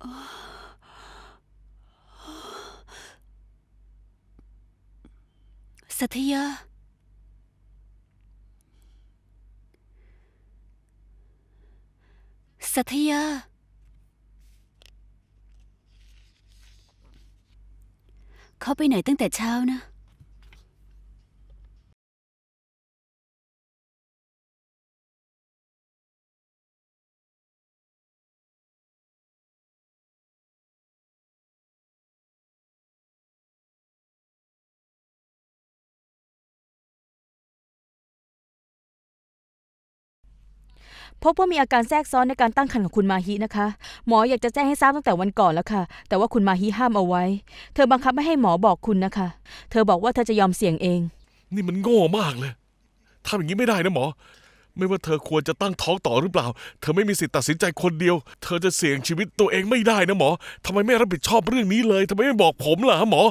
สัทยา สัทยา เขาไปไหนตั้งแต่เช้านะ พบว่ามีอาการแทรกซ้อนในการตั้งครรภ์ของคุณมาฮินะคะ หมออยากจะแจ้งให้ทราบตั้งแต่วันก่อนแล้วค่ะ แต่ว่าคุณมาฮิห้ามเอาไว้ เธอบังคับไม่ให้หมอบอกคุณนะคะ เธอบอกว่าเธอจะยอมเสี่ยงเอง นี่มันโง่มากเลยทำอย่างนี้ไม่ได้นะหมอ ไม่ว่าเธอควรจะตั้งท้องต่อหรือเปล่า เธอไม่มีสิทธิ์ตัดสินใจคนเดียว เธอจะเสี่ยงชีวิตตัวเองไม่ได้นะหมอทำไมไม่รับผิดชอบเรื่องนี้เลยทำไมไม่บอกผมล่ะหมอ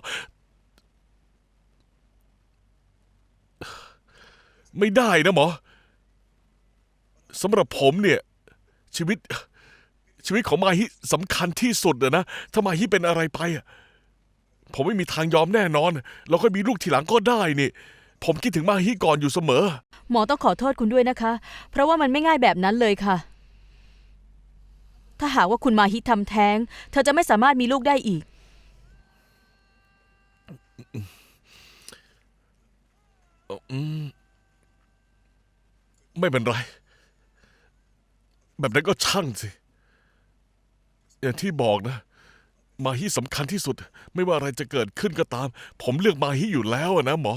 ไม่ได้นะหมอ สำหรับผมเนี่ย ชีวิต ชีวิตของมาฮิสำคัญที่สุดอะนะถ้ามาฮิเป็นอะไรไปอะผมไม่มีทางยอมแน่นอน เราค่อยมีลูกทีหลังก็ได้นี่ ผมคิดถึงมาฮิก่อนอยู่เสมอ หมอต้องขอโทษคุณด้วยนะคะ เพราะว่ามันไม่ง่ายแบบนั้นเลยค่ะ ถ้าหากว่าคุณมาฮิทำแท้ง เธอจะไม่สามารถมีลูกได้อีก อืมไม่เป็นไร แบบนั้นก็ช่างสิ อย่างที่บอกนะ มาฮิสำคัญที่สุด ไม่ว่าอะไรจะเกิดขึ้นก็ตาม ผมเลือกมาฮิอยู่แล้วอะนะหมอ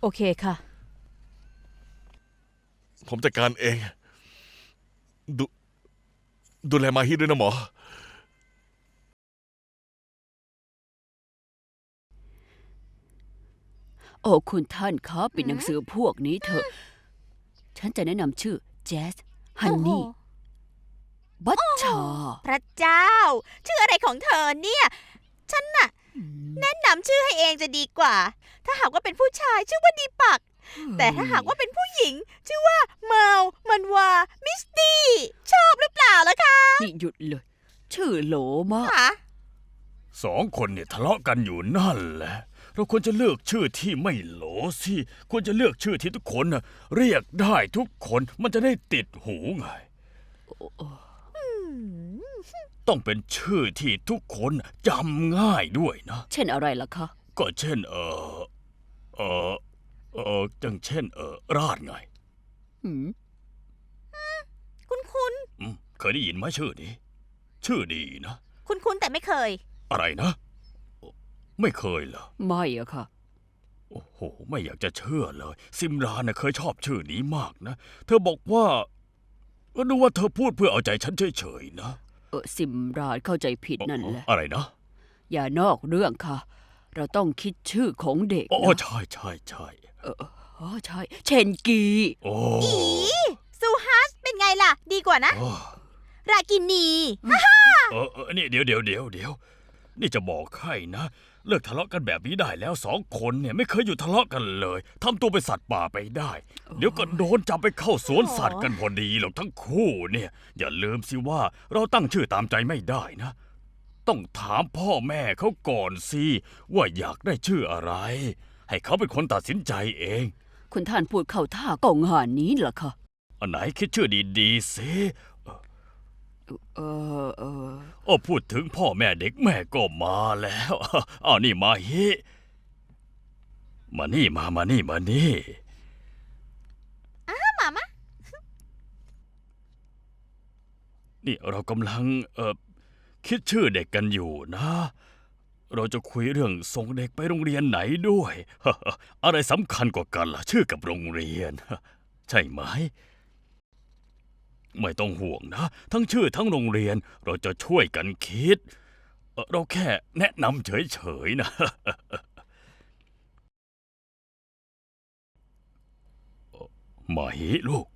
โอเคค่ะ ผมจัดการเอง ดู ดูแลมาฮิด้วยนะหมอ โอ้คุณท่านคะปิดหนังสือพวกนี้เถอะ ฉันจะแนะนำชื่อแจสฮันนี่ บัตชาพระเจ้า ชื่ออะไรของเธอเนี่ย ฉันน่ะ แนะนำชื่อให้เองจะดีกว่า ถ้าหากว่าเป็นผู้ชายชื่อว่าดีปัก แต่ถ้าหากว่าเป็นผู้หญิง ชื่อว่าเมามันวา มิสตี้ชอบหรือเปล่าล่ะคะนี่หยุดเลย ชื่อโหลมากคะสองคนเนี่ยทะเลาะกันอยู่นั่นแหละ เราควรจะเลือกชื่อที่ไม่โหลสิ ควรจะเลือกชื่อที่ทุกคนน่ะเรียกได้ทุกคน มันจะได้ติดหูไง ต้องเป็นชื่อที่ทุกคนจำง่ายด้วยนะ เช่นอะไรล่ะคะ ก็เช่น เออเออเออจังเช่น เออราดไง หืมคุณคุณอืมเคยได้ยินไหมชื่อนี้ ชื่อดีนะ คุณคุณแต่ไม่เคย อะไรนะ ไม่เคยเหรอ ไม่อะค่ะ โอ้โห ไม่อยากจะเชื่อเลย ซิมรานน่ะเคยชอบชื่อนี้มากนะ เธอบอกว่า ก็ดูว่าเธอพูดเพื่อเอาใจฉันเฉยๆนะเออซิมราดเข้าใจผิดนั่นแหละ อะไรนะ อย่านอกเรื่องค่ะ เราต้องคิดชื่อของเด็กอ๋อนะใช่ใช่ใช่อ๋อใช่ เชนกี โอ้ซูฮัสเป็นไงล่ะ ดีกว่านะ โอ้รากินี เออเออนี่เดี๋ยวเดี๋ยวเดี๋ยวเดี๋ยวนี่จะบอกให้นะ เลิกทะเลาะกันแบบนี้ได้แล้วสองคนเนี่ยไม่เคยอยู่ทะเลาะกันเลยทำตัวเป็นสัตว์ป่าไปได้ เดี๋ยวก็โดนจับไปเข้าสวนสัตว์กันพอดีหรอกทั้งคู่เนี่ย อย่าลืมสิว่าเราตั้งชื่อตามใจไม่ได้นะ ต้องถามพ่อแม่เขาก่อนสิว่าอยากได้ชื่ออะไร ให้เขาเป็นคนตัดสินใจเอง คุณท่านพูดเข้าท่ากองหานนี้เหรอคะอันไหนคิดชื่อดีๆสิ เออเออโอ้พูดถึงพ่อแม่เด็กแม่ก็มาแล้วอ้าวนี่มาฮิมานี่มามานี่มานี่มามะนี่เรากำลังเอ่อคิดชื่อเด็กกันอยู่นะ เราจะคุยเรื่องส่งเด็กไปโรงเรียนไหนด้วย อะไรสำคัญกว่ากันล่ะ ชื่อกับโรงเรียน ใช่ไหม ไม่ต้องห่วงนะ ทั้งชื่อทั้งโรงเรียนเราจะช่วยกันคิดเอ่อเราแค่แนะนำเฉยๆนะมาฮิลูก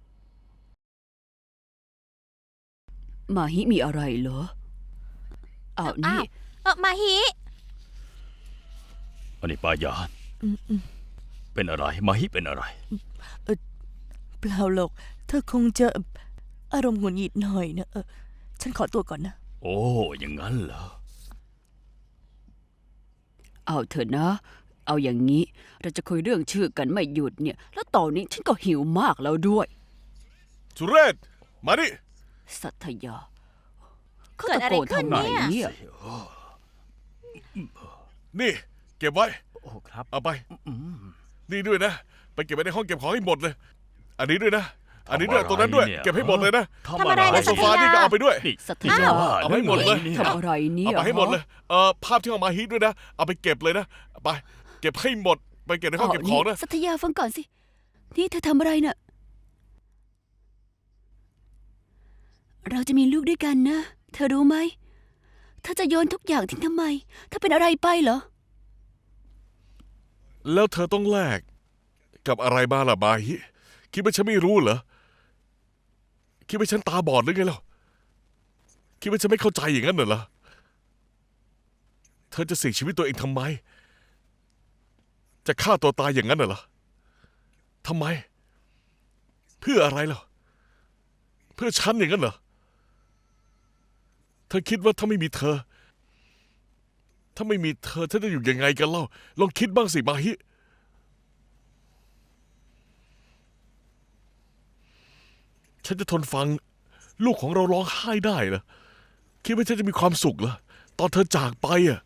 มาฮิมีอะไรเหรออ้าวนี่อ้าวเออมาฮิอันนี้ปายานเป็นอะไร มาฮิเป็นอะไร เปล่าหรอกเธอคงจะ อารมณ์หงุดหงิดหน่อยนะเออฉันขอตัวก่อนนะ โอ้อย่างนั้นเหรอ เอาเถอะนะ เอาอย่างนี้ เราจะคุยเรื่องชื่อกันไม่หยุดเนี่ย แล้วตอนนี้ฉันก็หิวมากแล้วด้วย สุเรศมาดิสัตยาเขาเกิดตะอะไรโกนขึ้นทำไมเนี่ยเนี่ยนี่ เก็บไว้ โอ้ครับ เอาไป นี่ด้วยนะ ไปเก็บไว้ในห้องเก็บของให้หมดเลย อันนี้ด้วยนะ อันนี้ด้วยทำอะไรตัวนั้นด้วยเนี่ยเก็บให้หมดเลยนะทำอะไรในนะโซฟานี่ก็เอาไปด้วย นี่สัตนี่ยาว่าเอาให้หมดเลยนี่ทำอะไรเนี่ยเอาไปให้หมดเลยเอ่อภาพที่เอามาฮิตด้วยนะ เอาไปเก็บเลยนะเอาไป เก็บให้หมด ไปเก็บในห้องเก็บของนะ สัตยาฟังก่อนสิ นี่เธอทำอะไรน่ะ เราจะมีลูกด้วยกันนะ เธอรู้ไหม เธอจะโยนทุกอย่างทิ้งทำไม ถ้าเป็นอะไรไปเหรอ แล้วเธอต้องแลกกับอะไรมาล่ะมาฮิคิดว่าฉันไม่รู้เหรอ คิดว่าฉันตาบอดหรือไงล่ะคิดว่าฉันไม่เข้าใจอย่างนั้นเหรอเธอจะเสี่ยงชีวิตตัวเองทำไม จะฆ่าตัวตายอย่างนั้นเหรอทำไม เพื่ออะไรล่ะเพื่อฉันอย่างนั้นเหรอเธอคิดว่าถ้าไม่มีเธอ ถ้าไม่มีเธอฉันจะอยู่ยังไงกันเล่า ลองคิดบ้างสิมาฮิ ฉันจะทนฟัง ลูกของเราร้องไห้ได้เหรอคิดว่าฉันจะมีความสุขเหรอตอนเธอจากไปอะ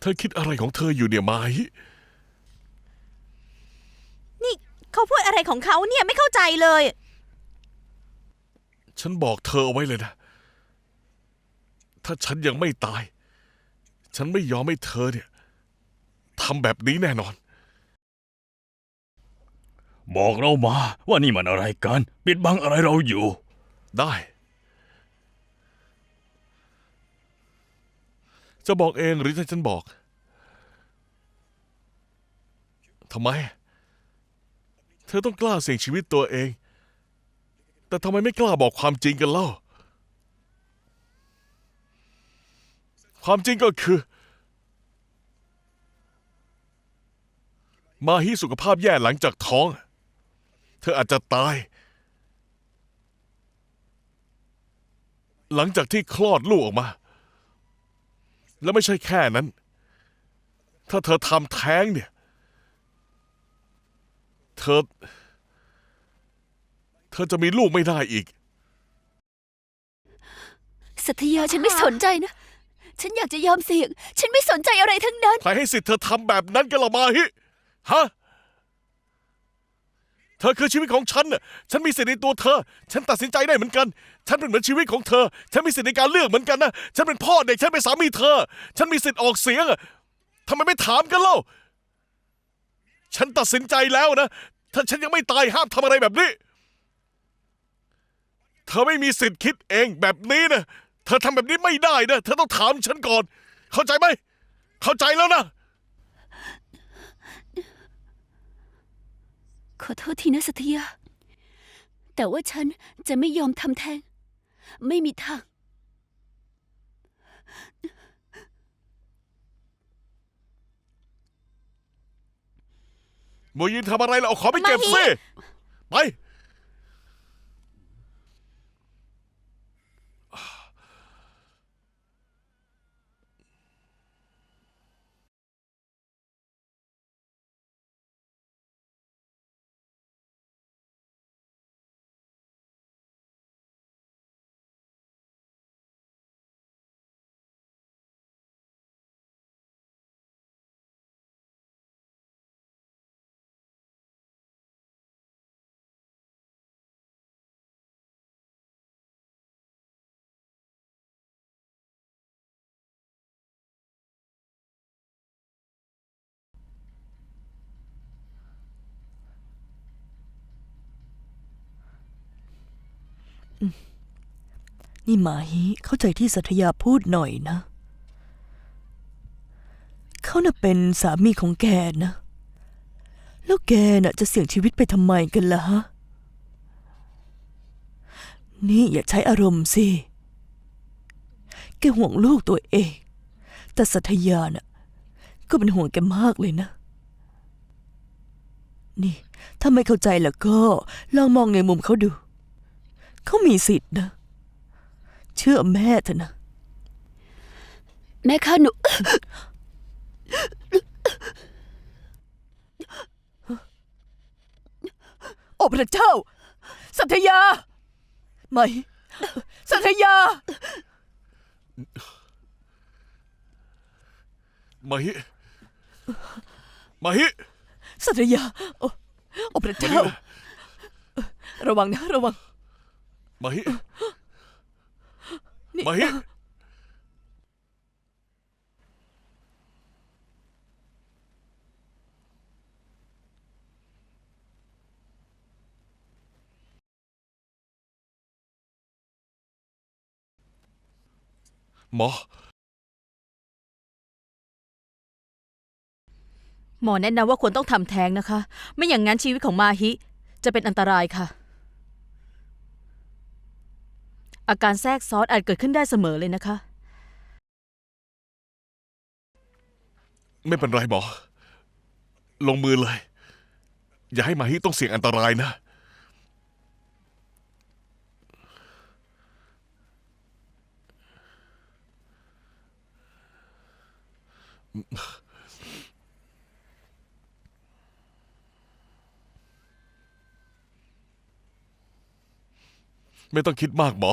เธอคิดอะไรของเธออยู่เนี่ยมาฮินี่เขาพูดอะไรของเขาเนี่ยไม่เข้าใจเลย ฉันบอกเธอเอาไว้เลยนะ ถ้าฉันยังไม่ตาย ฉันไม่ยอมให้เธอเนี่ยทำแบบนี้แน่นอน บอกเรามาว่านี่มันอะไรกัน ปิดบังอะไรเราอยู่ ได้ จะบอกเองหรือให้ฉันบอกทำไม เธอต้องกล้าเสี่ยงชีวิตตัวเอง แต่ทำไมไม่กล้าบอกความจริงกันเล่า ความจริงก็คือ มาฮีสุขภาพแย่หลังจากท้อง เธออาจจะตาย หลังจากที่คลอดลูกออกมา แล้วไม่ใช่แค่นั้น ถ้าเธอทำแท้งเนี่ย เธอ เธอจะมีลูกไม่ได้อีก สัตยาฉันไม่สนใจนะ ฉันอยากจะยอมเสี่ยง ฉันไม่สนใจอะไรทั้งนั้น ใครให้สิทธิ์เธอทำแบบนั้นกันละมาฮิ ฮะเธอคือชีวิตของฉันน่ะฉันมีสิทธิ์ในตัวเธอ ฉันตัดสินใจได้เหมือนกัน ฉันเป็นเหมือนชีวิตของเธอ ฉันมีสิทธิ์ในการเลือกเหมือนกันนะ ฉันเป็นพ่อเด็ก ฉันเป็นสามีเธอ ฉันมีสิทธิ์ออกเสียงทำไมไม่ถามกันเล่า ฉันตัดสินใจแล้วนะ ถ้าฉันยังไม่ตายห้ามทำอะไรแบบนี้ เธอไม่มีสิทธิ์คิดเองแบบนี้นะ เธอทำแบบนี้ไม่ได้นะ เธอต้องถามฉันก่อน เข้าใจไหม เข้าใจแล้วนะ ขอโทษทีนะสัตยาแต่ว่าฉันจะไม่ยอมทำแท้ง ไม่มีทาง โมยินทำอะไรแล้วเอาของไปเก็บมาฮิสิ ไป นี่หมาฮีเข้าใจที่สัทยาพูดหน่อยนะ เขาน่ะเป็นสามีของแกนะ แล้วแกน่ะจะเสี่ยงชีวิตไปทำไมกันล่ะฮะ นี่อย่าใช้อารมณ์สิ แกห่วงลูกตัวเอง แต่สัทยาน่ะ ก็เป็นห่วงแกมากเลยนะ นี่ ถ้าไม่เข้าใจแล้วก็ ลองมองในมุมเขาดู เขามีสิทธิ์นะ เชื่อแม่เถอะนะ แม่คะหนู โอ้พระเจ้า สัตยาไม่สัตยา มาฮิ มาฮิ สัตยา โอ้โอ้พระมาเจ้านี่นะระวังนะ ระวัง มาฮินี่มาฮิหมอ หมอแนะนำว่าควรต้องทำแท้งนะคะ ไม่อย่างนั้นชีวิตของมาฮิ จะเป็นอันตรายค่ะ อาการแทรกซ้อนอาจเกิดขึ้นได้เสมอเลยนะคะ ไม่เป็นไรหมอ ลงมือเลย อย่าให้มาฮิต้องเสี่ยงอันตรายนะ ไม่ต้องคิดมากหมอ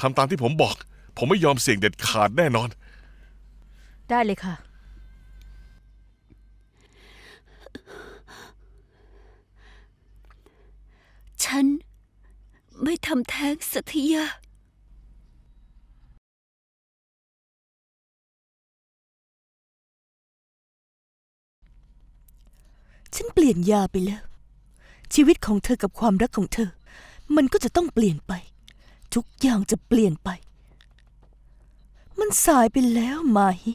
ทำตามที่ผมบอก ผมไม่ยอมเสี่ยงเด็ดขาดแน่นอน ได้เลยค่ะ ฉันไม่ทำแท้งสัตยา ฉันเปลี่ยนยาไปแล้ว ชีวิตของเธอกับความรักของเธอ มันก็จะต้องเปลี่ยนไป ทุกอย่างจะเปลี่ยนไป มันสายไปแล้วมาฮิ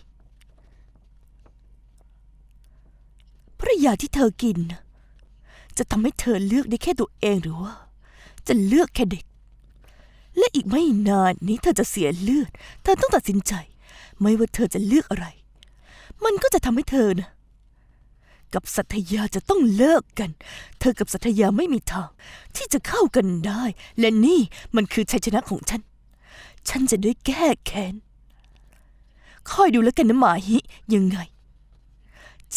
เพระยาที่เธอกิน จะทำให้เธอเลือกได้แค่ตัวเองหรือว่า จะเลือกแค่เด็ก และอีกไม่นานนี้เธอจะเสียเลือด เธอต้องตัดสินใจ ไม่ว่าเธอจะเลือกอะไร มันก็จะทำให้เธอนะ กับสัตยาจะต้องเลิกกัน เธอกับสัตยาไม่มีทาง ที่จะเข้ากันได้ และนี่มันคือชัยชนะของฉัน ฉันจะได้แก้แค้น คอยดูแล้วกันนะหมาฮิยังไง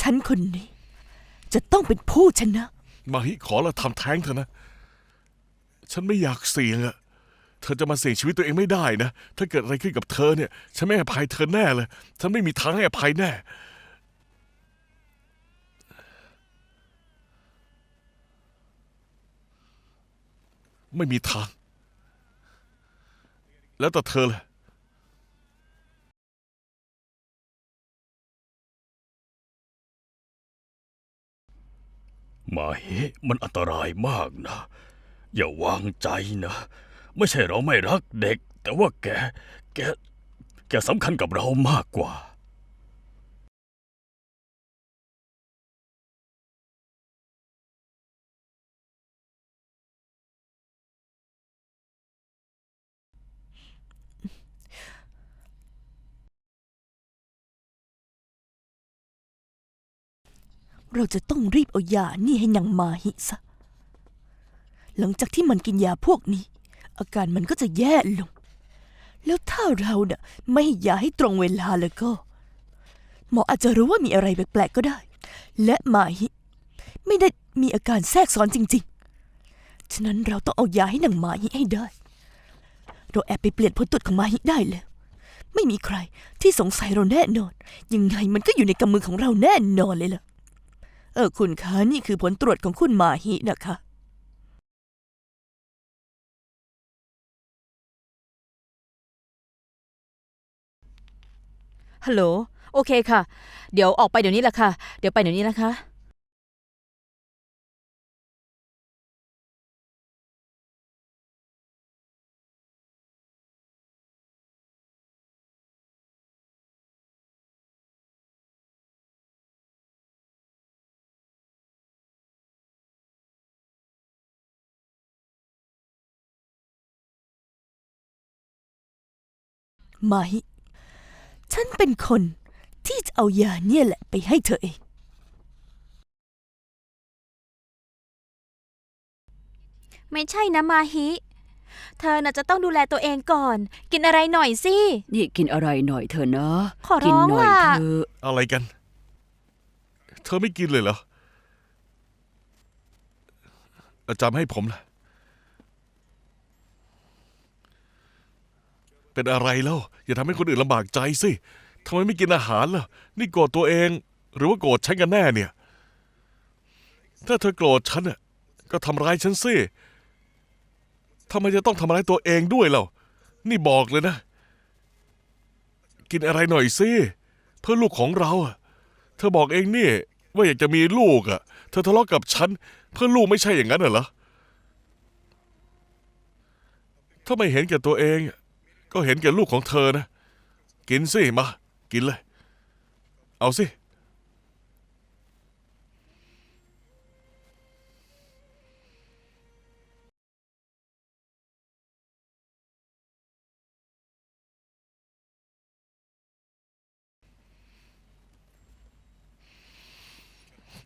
ฉันคนนี้ จะต้องเป็นผู้ชนะ มาฮิขอละทำแท้งเถอะนะ ฉันไม่อยากเสี่ยงอะเธอจะมาเสี่ยงชีวิตตัวเองไม่ได้นะ ถ้าเกิดอะไรขึ้นกับเธอเนี่ย ฉันไม่ให้อภัยเธอแน่เลย ฉันไม่มีทางให้อภัยแน่ ไม่มีทาง แล้วแต่เธอเลยมาเฮมันอันตรายมากนะ อย่าวางใจนะ ไม่ใช่เราไม่รักเด็ก แต่ว่าแก แก แกสำคัญกับเรามากกว่า เราจะต้องรีบเอายานี่ให้นางมาฮิซะ หลังจากที่มันกินยาพวกนี้ อาการมันก็จะแย่ลง แล้วถ้าเราเนะ่ะไม่ให้ยาให้ตรงเวลาแล้วก็ หมออาจจะรู้ว่ามีอะไรแปลกๆก็ได้ และมาฮิไม่ได้มีอาการแทรกซ้อนจริง ๆ ฉะนั้นเราต้องเอายาให้นางมาฮิให้ได้ เราแอบไปเปลี่ยนผลตรวจของมาฮิได้แล้วไม่มีใครที่สงสัยเราแน่นอน ยังไงมันก็อยู่ในกำมือของเราแน่นอนเลยล่ะ เออคุณคะนี่คือผลตรวจของคุณมาฮินะคะ ฮัลโหล โอเคค่ะ เดี๋ยวออกไปเดี๋ยวนี้แหละค่ะ เดี๋ยวไปเดี๋ยวนี้นะคะ มาฮิฉันเป็นคนที่จะเอายาเนี่ยแหละไปให้เธอเอง ไม่ใช่นะมาฮิ เธอน่ะจะต้องดูแลตัวเองก่อน กินอะไรหน่อยสิ นี่กินอะไรหน่อยเถอะนะ ขอร้องกิหน่อยล่ะ เถอะอะไรกัน เธอไม่กินเลยเหรออาจารย์ให้ผมล่ะ เป็นอะไรแล้ว อย่าทำให้คนอื่นลำบากใจสิทำไมไม่กินอาหารล่ะ นี่โกรธตัวเอง หรือว่าโกรธฉันกันแน่เนี่ย ถ้าเธอโกรธฉันน่ะก็ทำร้ายฉันสิทำไมจะต้องทำร้ายตัวเองด้วยเล่านี่บอกเลยนะ กินอะไรหน่อยสิเพื่อลูกของเราอะเธอบอกเองนี่ ว่าอยากจะมีลูกอะเธอทะเลาะกับฉันเพื่อลูกไม่ใช่อย่างนั้นเหรอถ้าไม่เห็นแก่ตัวเอง ก็เห็นแก่ลูกของเธอนะ กินสิมา กินเลย เอาสิ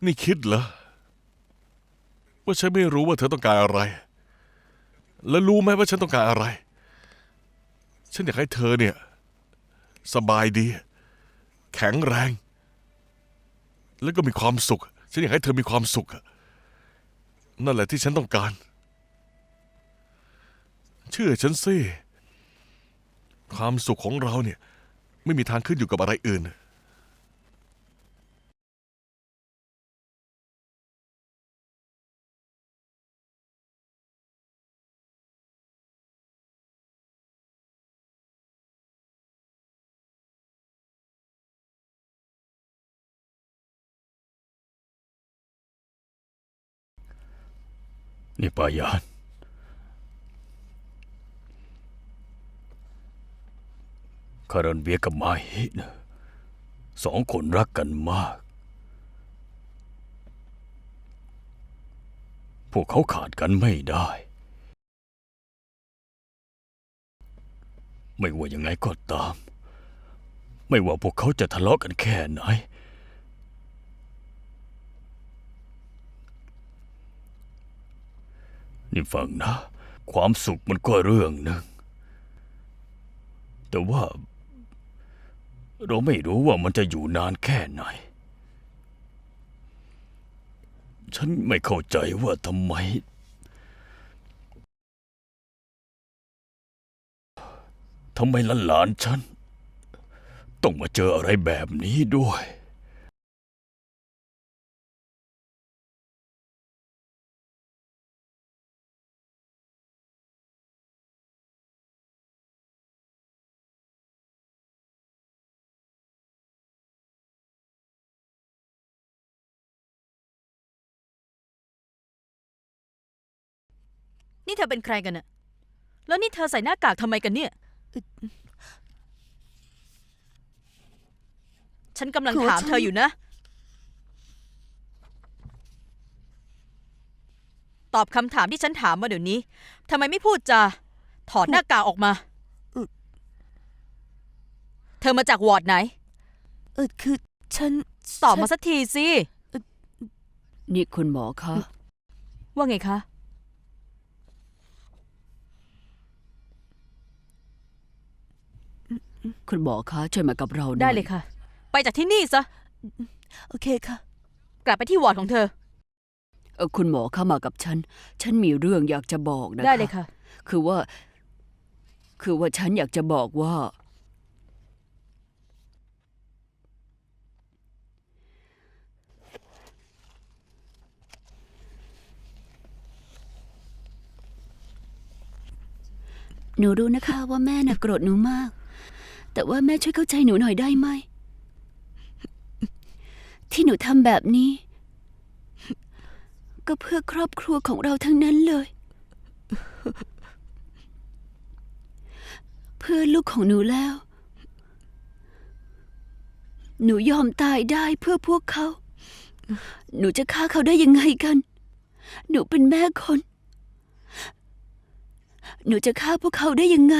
นี่คิดเหรอ ว่าฉันไม่รู้ว่าเธอต้องการอะไร แล้วรู้ไหมว่าฉันต้องการอะไร ฉันอยากให้เธอเนี่ย สบายดี แข็งแรง แล้วก็มีความสุข ฉันอยากให้เธอมีความสุข นั่นแหละที่ฉันต้องการ เชื่อฉันสิ ความสุขของเราเนี่ย ไม่มีทางขึ้นอยู่กับอะไรอื่น นี่ปายาน คารันเบียกับมาฮินะสองคนรักกันมาก พวกเขาขาดกันไม่ได้ ไม่ว่ายังไงก็ตาม ไม่ว่าพวกเขาจะทะเลาะกันแค่ไหน นี่ฟังนะ ความสุขมันก็เรื่องหนึ่ง แต่ว่า เราไม่รู้ว่ามันจะอยู่นานแค่ไหน ฉันไม่เข้าใจว่าทำไม ทำไมหลานๆฉัน ต้องมาเจออะไรแบบนี้ด้วย นี่เธอเป็นใครกันน่ะแล้วนี่เธอใส่หน้ากากทำไมกันเนี่ย ฉันกำลังคือว่าถามฉันเธออยู่นะ ตอบคำถามที่ฉันถามมาเดี๋ยวนี้ทำไมไม่พูดจาถอดหน้ากากออกมา เธอมาจากวอร์ดไหน เออคือฉันตอบมาฉันสักทีสิ นี่คุณหมอคะ ว่าไงคะ คุณหมอคะช่วยมากับเราหน่อได้เลยค่ะ ไปจากที่นี่ซะ โอเคค่ะ กลับไปที่วอร์ดของเธอ เออคุณหมอเข้ามากับฉัน ฉันมีเรื่องอยากจะบอกนะคะ ได้เลยค่ะ คือว่า คือว่าฉันอยากจะบอกว่า หนูรู้นะคะว่าแม่น่ะโกรธหนูมาก แต่ว่าแม่ช่วยเข้าใจหนูหน่อยได้ไหม ที่หนูทำแบบนี้ ก็เพื่อครอบครัวของเราทั้งนั้นเลย เพื่อลูกของหนูแล้ว หนูยอมตายได้เพื่อพวกเขา หนูจะฆ่าเขาได้ยังไงกัน หนูเป็นแม่คน หนูจะฆ่าพวกเขาได้ยังไง